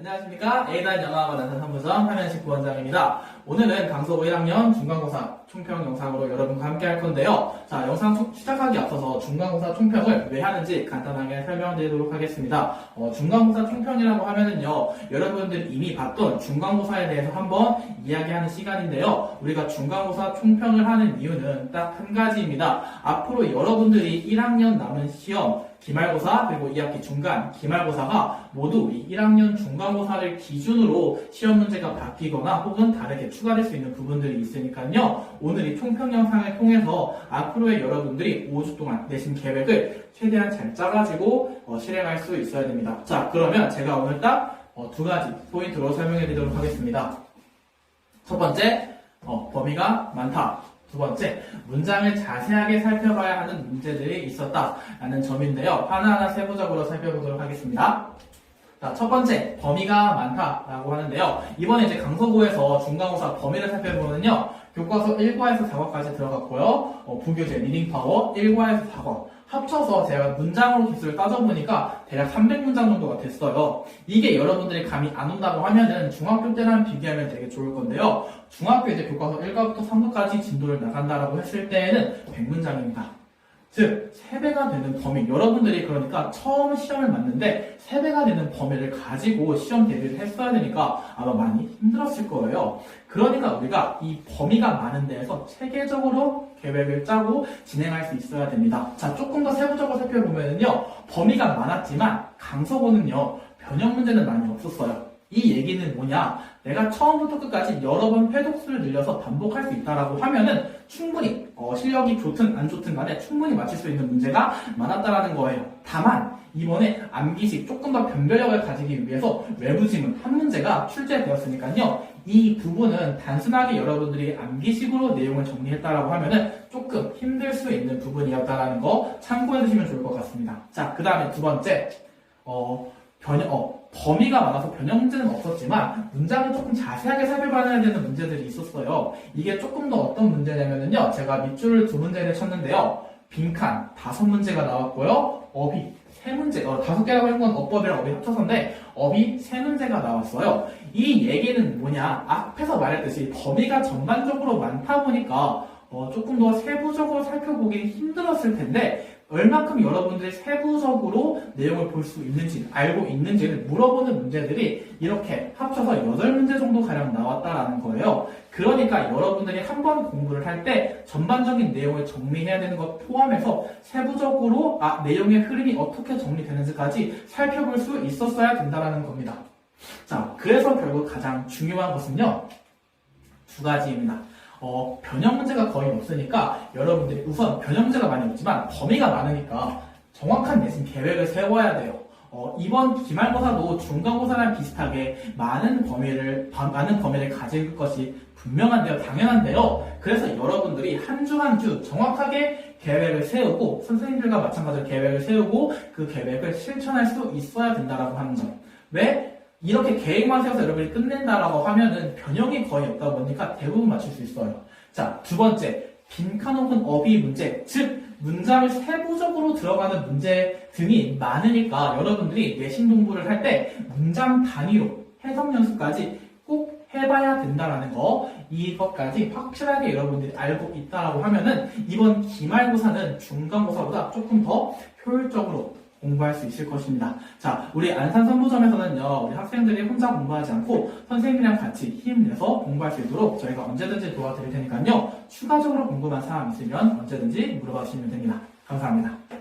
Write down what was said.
안녕하십니까. 영화과 난산 3부점 화면식 부원장입니다. 오늘은 강서구 1학년 중간고사 총평 영상으로 여러분과 함께 할 건데요. 자, 영상 초- 시작하기 앞서서 중간고사 총평을 왜 하는지 간단하게 설명드리도록 하겠습니다. 어, 중간고사 총평이라고 하면은요, 여러분들이 이미 봤던 중간고사에 대해서 한번 이야기하는 시간인데요. 우리가 중간고사 총평을 하는 이유는 딱 한 가지입니다. 앞으로 여러분들이 1학년 남은 시험, 기말고사 그리고 2학기 중간 기말고사가 모두 이 1학년 중간고사를 기준으로 시험 문제가 바뀌거나 혹은 다르게 추가될 수 있는 부분들이 있으니까요. 오늘 이 총평 영상을 통해서 앞으로의 여러분들이 5주 동안 내신 계획을 최대한 잘 짜가지고 어, 실행할 수 있어야 됩니다. 자, 그러면 제가 오늘 딱두 가지 포인트로 설명해 드리도록 하겠습니다. 첫 번째, 어, 범위가 많다. 두 번째, 문장을 자세하게 살펴봐야 하는 문제들이 있었다라는 점인데요. 하나하나 세부적으로 살펴보도록 하겠습니다. 자, 첫 번째, 범위가 많다라고 하는데요. 이번에 이제 강서구에서 중간고사 범위를 살펴보면요. 교과서 1과에서 4과까지 들어갔고요. 어, 부교재 리딩 파워 1과에서 4과. 합쳐서 제가 문장으로 개수를 따져보니까 대략 300문장 정도가 됐어요. 이게 여러분들이 감이 안 온다고 하면은 중학교 때랑 비교하면 되게 좋을 건데요. 중학교 이제 교과서 1과부터 3과까지 진도를 나간다라고 했을 때에는 100문장입니다. 즉, 3배가 되는 범위. 여러분들이 그러니까 처음 시험을 맞는데 3배가 되는 범위를 가지고 시험 대비를 했어야 되니까 아마 많이 힘들었을 거예요. 그러니까 우리가 이 범위가 많은 데에서 체계적으로 계획을 짜고 진행할 수 있어야 됩니다. 자, 조금 더 세부적으로 살펴보면요. 범위가 많았지만 강서구는요. 변형 문제는 많이 없었어요. 이 얘기는 뭐냐? 내가 처음부터 끝까지 여러 번 회독수를 늘려서 반복할 수 있다라고 하면은 충분히 어, 실력이 좋든 안 좋든 간에 충분히 맞출 수 있는 문제가 많았다라는 거예요. 다만 이번에 암기식 조금 더 변별력을 가지기 위해서 외부 지문 한 문제가 출제되었으니까요. 이 부분은 단순하게 여러분들이 암기식으로 내용을 정리했다라고 하면은 조금 힘들 수 있는 부분이었다라는 거 참고해 주시면 좋을 것 같습니다. 자, 그 다음에 두 번째, 어, 변형, 어, 범위가 많아서 변형 문제는 없었지만 문장을 조금 자세하게 살펴봐야 되는 문제들이 있었어요. 이게 조금 더 어떤 문제냐면요. 제가 밑줄을 두 문제를 쳤는데요. 빈칸 다섯 문제가 나왔고요. 어비 세 문제, 어, 다섯 개라고 한 건 어법이랑 어비 합쳐서인데 어비 세 문제가 나왔어요. 이 얘기는 뭐냐? 앞에서 말했듯이 범위가 전반적으로 많다 보니까 어, 조금 더 세부적으로 살펴보기 힘들었을 텐데 얼마큼 여러분들이 세부적으로 내용을 볼 수 있는지 알고 있는지를 물어보는 문제들이 이렇게 합쳐서 8문제 정도 가량 나왔다라는 거예요. 그러니까 여러분들이 한 번 공부를 할 때 전반적인 내용을 정리해야 되는 것 포함해서 세부적으로 아 내용의 흐름이 어떻게 정리되는지까지 살펴볼 수 있었어야 된다라는 겁니다. 자, 그래서 결국 가장 중요한 것은요. 두 가지입니다. 어, 변형 문제가 거의 없으니까 여러분들이 우선 변형 문제가 많이 없지만 범위가 많으니까 정확한 내신 계획을 세워야 돼요. 어, 이번 기말고사도 중간고사랑 비슷하게 많은 범위를 바- 많은 범위를 가질 것이 분명한데요, 당연한데요. 그래서 여러분들이 한 주 한 주 정확하게 계획을 세우고 선생님들과 마찬가지로 계획을 세우고 그 계획을 실천할 수 있어야 된다라고 하는 점. 왜? 이렇게 계획만 세워서 여러분이 끝낸다라고 하면은 변형이 거의 없다 보니까 대부분 맞출 수 있어요. 자, 두 번째. 빈칸 혹은 어비 문제, 즉 문장을 세부적으로 들어가는 문제 등이 많으니까 여러분들이 내신 공부를 할 때 문장 단위로 해석 연습까지 꼭 해봐야 된다라는 거 이것까지 확실하게 여러분들이 알고 있다라고 하면은 이번 기말고사는 중간고사보다 조금 더 효율적으로 공부할 수 있을 것입니다. 자, 우리 안산 선부점에서는요, 우리 학생들이 혼자 공부하지 않고 선생님이랑 같이 힘내서 공부할 수 있도록 저희가 언제든지 도와드릴 테니까요, 추가적으로 궁금한 사항 있으면 언제든지 물어봐 주시면 됩니다. 감사합니다.